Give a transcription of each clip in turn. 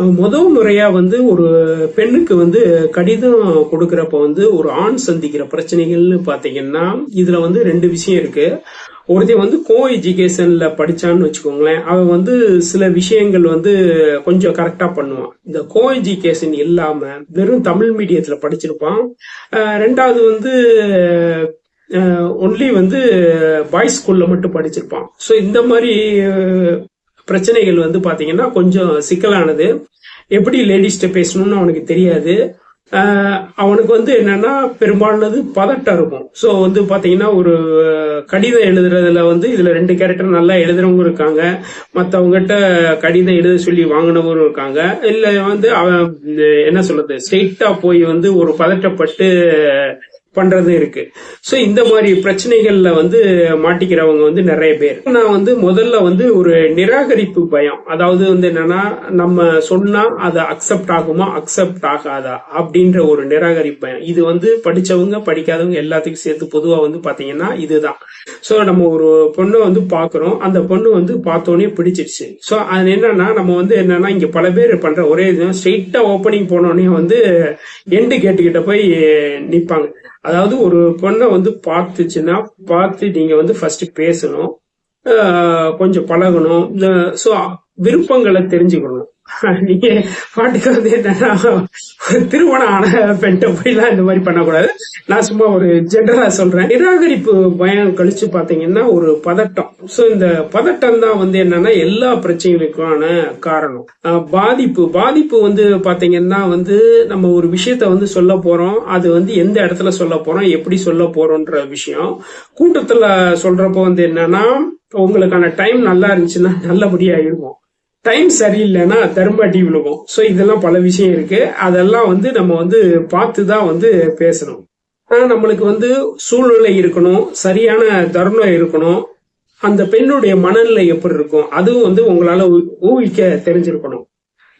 முதல் முறையா வந்து ஒரு பெண்ணுக்கு வந்து கடிதம் கொடுக்கறப்ப வந்து ஒரு ஆண் சந்திக்கிற பிரச்சனைகள்னு பாத்தீங்கன்னா இதுல வந்து ரெண்டு விஷயம் இருக்கு. ஒருத்தன் வந்து கோ எஜுகேஷன்ல படிச்சான்னு வச்சுக்கோங்களேன். அவன் வந்து சில விஷயங்கள் வந்து கொஞ்சம் கரெக்டா பண்ணுவான். இந்த கோ எஜுகேஷன் இல்லாம வெறும் தமிழ் மீடியத்துல படிச்சிருப்பான். ரெண்டாவது வந்து ஒன்லி வந்து பாய்ஸ் ஸ்கூல்ல மட்டும் படிச்சிருப்பான். ஸோ இந்த மாதிரி பிரச்சனைகள் வந்து பாத்தீங்கன்னா கொஞ்சம் சிக்கலானது. எப்படி லேடிஸ்ட பேசணும்னு அவனுக்கு தெரியாது. அவனுக்கு வந்து என்னன்னா பெரும்பாலானது பதட்டம் இருக்கும். ஸோ வந்து பாத்தீங்கன்னா ஒரு கடிதம் எழுதுறதுல வந்து இதுல ரெண்டு கேரக்டர் நல்லா எழுதுறவங்க இருக்காங்க. மற்றவங்ககிட்ட கடிதம் எழுத சொல்லி வாங்கினவரும் இருக்காங்க. இல்ல வந்து அவன் என்ன சொல்றது ஸ்ட்ரெயிட்டா போய் வந்து ஒரு பதட்டப்பட்டு பண்றது இருக்கு. ஸோ இந்த மாதிரி பிரச்சனைகள்ல வந்து மாட்டிக்கிறவங்க வந்து நிறைய பேர். நான் வந்து முதல்ல வந்து ஒரு நிராகரிப்பு பயம். அதாவது வந்து என்னன்னா நம்ம சொன்னா அது அக்செப்ட் ஆகுமா அக்செப்ட் ஆகாதா? அப்படின்ற ஒரு நிராகரிப்பு பயம். இது வந்து படிச்சவங்க படிக்காதவங்க எல்லாத்துக்கும் சேர்த்து பொதுவா வந்து பாத்தீங்கன்னா இதுதான். ஸோ நம்ம ஒரு பொண்ணை வந்து பாக்குறோம். அந்த பொண்ணு வந்து பார்த்தோன்னே பிடிச்சிருச்சு. ஸோ அது என்னன்னா நம்ம வந்து என்னன்னா இங்க பல பேர் பண்ற ஒரே இது ஸ்ட்ரெயிட்டா ஓப்பனிங் போனோடனே வந்து எண்டு கேட்டுக்கிட்ட போய் நிப்பாங்க. அதாவது ஒரு பொண்ணை வந்து பார்த்துச்சுன்னா பார்த்து நீங்க வந்து ஃபர்ஸ்ட் பேசணும் கொஞ்சம் பழகணும் ஸோ விருப்பங்களை தெரிஞ்சுக்கணும். நீங்க பாட்டுக்கு வந்து என்னன்னா ஒரு திருமணம் ஆன பெண்கிட்ட போய்லாம் இந்த மாதிரி பண்ணக்கூடாது. நான் சும்மா ஒரு ஜென்ரலா சொல்றேன். நிராகரிப்பு பயம் கழிச்சு பாத்தீங்கன்னா ஒரு பதட்டம். சோ இந்த பதட்டம் தான் வந்து என்னன்னா எல்லா பிரச்சனைகளுக்கான காரணம். ஆஹ் பாதிப்பு. பாதிப்பு வந்து பாத்தீங்கன்னா வந்து நம்ம ஒரு விஷயத்த வந்து சொல்ல போறோம். அது வந்து எந்த இடத்துல சொல்ல போறோம் எப்படி சொல்ல போறோம்ன்ற விஷயம். கூட்டத்துல சொல்றப்போ வந்து என்னன்னா உங்களுக்கான டைம் நல்லா இருந்துச்சுன்னா நல்லபடியா இருக்கும் டைம் சரியில்லைன்னா தரும்ப அடி விழுகும். ஸோ இதெல்லாம் பல விஷயம் இருக்கு. அதெல்லாம் வந்து நம்ம வந்து பார்த்து தான் வந்து பேசணும். ஆனால் நம்மளுக்கு வந்து சூழ்நிலை இருக்கணும். சரியான தருணம் இருக்கணும். அந்த பெண்ணுடைய மனநிலை எப்படி இருக்கும்? அதுவும் வந்து உங்களால ஊ- ஊகிக்க தெரிஞ்சிருக்கணும்.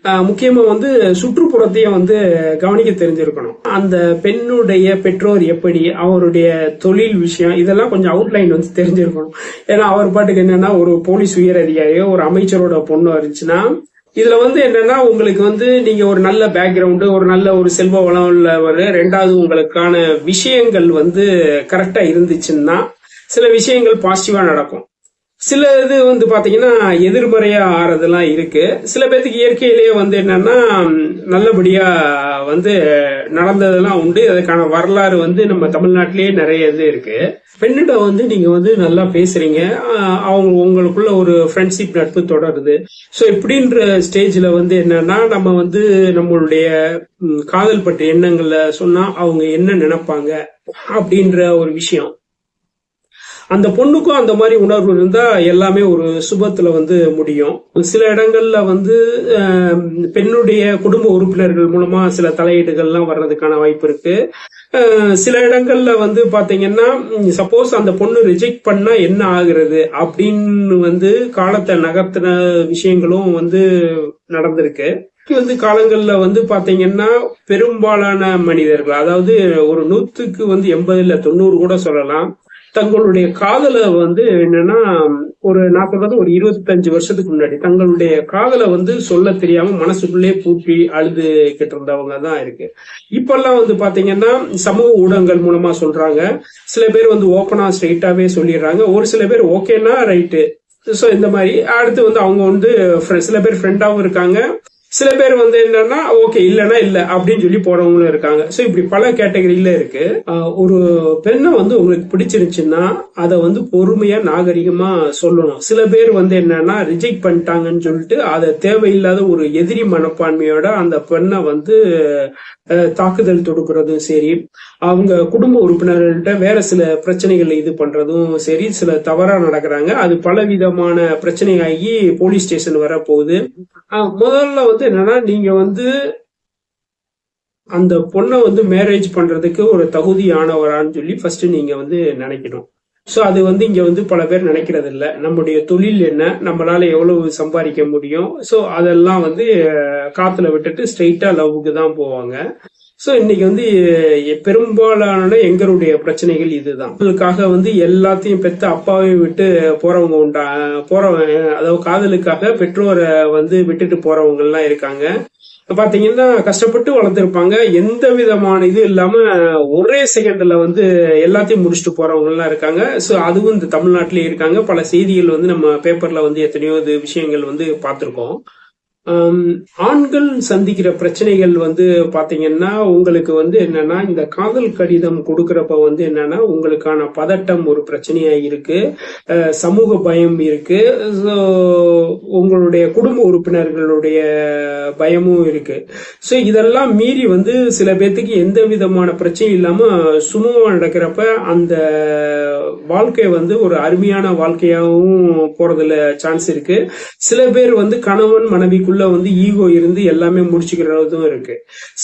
முக்கியமா வந்து சுற்றுப்புறத்தையும் வந்து கவனிக்க தெரிஞ்சிருக்கணும். அந்த பெண்ணுடைய பெற்றோர் எப்படி அவருடைய தொழில் விஷயம் இதெல்லாம் கொஞ்சம் அவுட்லைன் வந்து தெரிஞ்சிருக்கணும். ஏன்னா அவர் பாட்டுக்கு என்னன்னா ஒரு போலீஸ் உயர் அதிகாரியோ ஒரு அமைச்சரோட பொண்ணு இருந்துச்சுன்னா இதுல வந்து என்னன்னா உங்களுக்கு வந்து நீங்க ஒரு நல்ல பேக்ரவுண்டு ஒரு நல்ல ஒரு செல்வ வளம் உள்ளவர் ரெண்டாவது உங்களுக்கான விஷயங்கள் வந்து கரெக்டா இருந்துச்சுன்னா சில விஷயங்கள் பாசிட்டிவா நடக்கும். சில இது வந்து பாத்தீங்கன்னா எதிர்மறையா ஆறதெல்லாம் இருக்கு. சில பேர்த்துக்கு இயற்கையிலேயே வந்து என்னன்னா நல்லபடியாக நல்லபடியா வந்து நடந்ததெல்லாம் உண்டு. அதுக்கான வரலாறு வந்து நம்ம தமிழ்நாட்டிலேயே நிறைய இது இருக்கு. பெண்ணிட்ட வந்து நீங்க வந்து நல்லா பேசுறீங்க. அவங்க உங்களுக்குள்ள ஒரு ஃப்ரெண்ட்ஷிப் நட்பு தொடருது. ஸோ இப்படின்ற ஸ்டேஜ்ல வந்து என்னன்னா நம்ம வந்து நம்மளுடைய காதல் பட்ட எண்ணங்களை சொன்னா அவங்க என்ன நினைப்பாங்க? அப்படின்ற ஒரு விஷயம். அந்த பொண்ணுக்கும் அந்த மாதிரி உணர்வு இருந்தா எல்லாமே ஒரு சுபத்துல வந்து முடியும். சில இடங்கள்ல வந்து பெண்ணுடைய குடும்ப உறுப்பினர்கள் மூலமா சில தலையீடுகள்லாம் வர்றதுக்கான வாய்ப்பு இருக்கு. சில இடங்கள்ல வந்து பாத்தீங்கன்னா சப்போஸ் அந்த பொண்ணு ரிஜெக்ட் பண்ணா என்ன ஆகுறது அப்படின்னு வந்து காலத்தை நகர்த்தின விஷயங்களும் வந்து நடந்திருக்கு. வந்து காலங்கள்ல வந்து பாத்தீங்கன்னா பெரும்பாலான மனிதர்கள் அதாவது ஒரு நூத்துக்கு வந்து எண்பது இல்ல தொண்ணூறு கூட சொல்லலாம். தங்களுடைய காதலை வந்து என்னன்னா ஒரு நான் சொல்றது ஒரு இருபத்தஞ்சு வருஷத்துக்கு முன்னாடி தங்களுடைய காதலை வந்து சொல்ல தெரியாம மனசுக்குள்ளே பூட்டி அழுதுகிட்டு இருந்தவங்க தான் இருக்கு. இப்பெல்லாம் வந்து பாத்தீங்கன்னா சமூக ஊடகங்கள் மூலமா சொல்றாங்க. சில பேர் வந்து ஓப்பனா ஸ்ட்ரெயிட்டாவே சொல்லிடுறாங்க. ஒரு சில பேர் ஓகேன்னா ரைட்டு ஸோ இந்த மாதிரி. அடுத்து வந்து அவங்க வந்து சில பேர் ஃப்ரெண்டாவும் இருக்காங்க. சில பேர் வந்து என்னன்னா ஓகே இல்லைன்னா இல்லை அப்படின்னு சொல்லி போறவங்களும் இருக்காங்க. ஸோ இப்படி பல கேட்டகரியில இருக்கு. ஒரு பெண்ணை வந்து உங்களுக்கு பிடிச்சிருந்துச்சுன்னா அதை வந்து பொறுமையா நாகரிகமா சொல்லணும். சில பேர் வந்து என்னன்னா ரிஜெக்ட் பண்ணிட்டாங்கன்னு சொல்லிட்டு அதை தேவையில்லாத ஒரு எதிரி மனப்பான்மையோட அந்த பெண்ணை வந்து தாக்குதல் தொடுக்கிறதும் சரி அவங்க குடும்ப உறுப்பினர்கள்ட்ட வேற சில பிரச்சனைகள் இது பண்றதும் சரி சில தவறா நடக்கிறாங்க. அது பல விதமான பிரச்சனையாகி போலீஸ் ஸ்டேஷன் வர போகுது முதல்ல வந்து என்னன்னா நீங்க வந்து அந்த பொண்ணை வந்து மேரேஜ் பண்றதுக்கு ஒரு தகுதியானவரான்னு சொல்லி ஃபர்ஸ்ட் நீங்க வந்து நினைக்கணும். ஸோ அது வந்து இங்க வந்து பல பேர் நினைக்கிறது இல்லை நம்முடைய தொழில் என்ன? நம்மளால எவ்வளவு சம்பாதிக்க முடியும்? ஸோ அதெல்லாம் வந்து காத்துல விட்டுட்டு ஸ்ட்ரெயிட்டா லவ்வுக்கு தான் போவாங்க. ஸோ இன்னைக்கு வந்து எ- பெரும்பாலான எங்களுடைய பிரச்சனைகள் இதுதான். காதலுக்காக வந்து எல்லாத்தையும் பெத்த அப்பாவையும் விட்டு போறவங்க உண்டா போறவங்க அதாவது காதலுக்காக பெற்றோரை வந்து விட்டுட்டு போறவங்கலாம் இருக்காங்க. பாத்தீங்கன்னா கஷ்டப்பட்டு வளர்ந்துருப்பாங்க. எந்த விதமான இது இல்லாம ஒரே செகண்ட்ல வந்து எல்லாத்தையும் முடிச்சுட்டு போறவங்க எல்லாம் இருக்காங்க. சோ அதுவும் இந்த தமிழ்நாட்டிலேயே இருக்காங்க. பல செய்திகள் வந்து நம்ம பேப்பர்ல வந்து எத்தனையோ இது விஷயங்கள் வந்து பார்த்துருக்கோம். ஆண்கள் சந்திக்கிற பிரச்சனைகள் வந்து பாத்தீங்கன்னா உங்களுக்கு வந்து என்னன்னா இந்த காதல் கடிதம் கொடுக்கறப்ப வந்து என்னன்னா உங்களுக்கான பதட்டம் ஒரு பிரச்சனையா இருக்கு. சமூக பயம் இருக்கு. உங்களுடைய குடும்ப உறுப்பினர்களுடைய பயமும் இருக்கு. ஸோ இதெல்லாம் மீறி வந்து சில பேர்த்துக்கு எந்த விதமான பிரச்சனையும் இல்லாம சுமூகமா நடக்கிறப்ப அந்த வாழ்க்கை வந்து ஒரு அருமையான வாழ்க்கையாகவும் போறதுல சான்ஸ் இருக்கு. சில பேர் வந்து கணவன் மனைவிக்குள்ள வந்து ஈகோ இருந்து எல்லாமே முடிச்சுக்கிறதும் இருக்கு.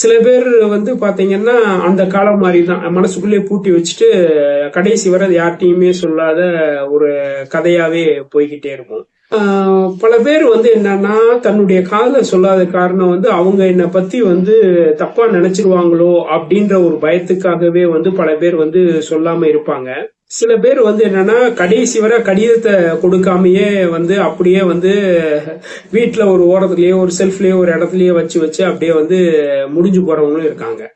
சில பேர் வந்து பாத்தீங்கன்னா அந்த காலம் மாதிரி தான் மனசுக்குள்ளே பூட்டி வச்சுட்டு கடைசி வரை அது யார்கிட்டையுமே சொல்லாத ஒரு கதையாவே போய்கிட்டே இருக்கும். பல பேர் வந்து என்னன்னா தன்னுடைய காதல சொல்லாத காரணம் வந்து அவங்க என்னை பத்தி வந்து தப்பா நினைச்சிருவாங்களோ அப்படின்ற ஒரு பயத்துக்காகவே வந்து பல பேர் வந்து சொல்லாம இருப்பாங்க. சில பேர் வந்து என்னன்னா கடைசி வர கடிதத்தை கொடுக்காமயே வந்து அப்படியே வந்து வீட்டில் ஒரு ஓரத்துலயோ ஒரு செல்ஃப்லயோ ஒரு இடத்துலயே வச்சு வச்சு அப்படியே வந்து முடிஞ்சு போறவங்களும் இருக்காங்க.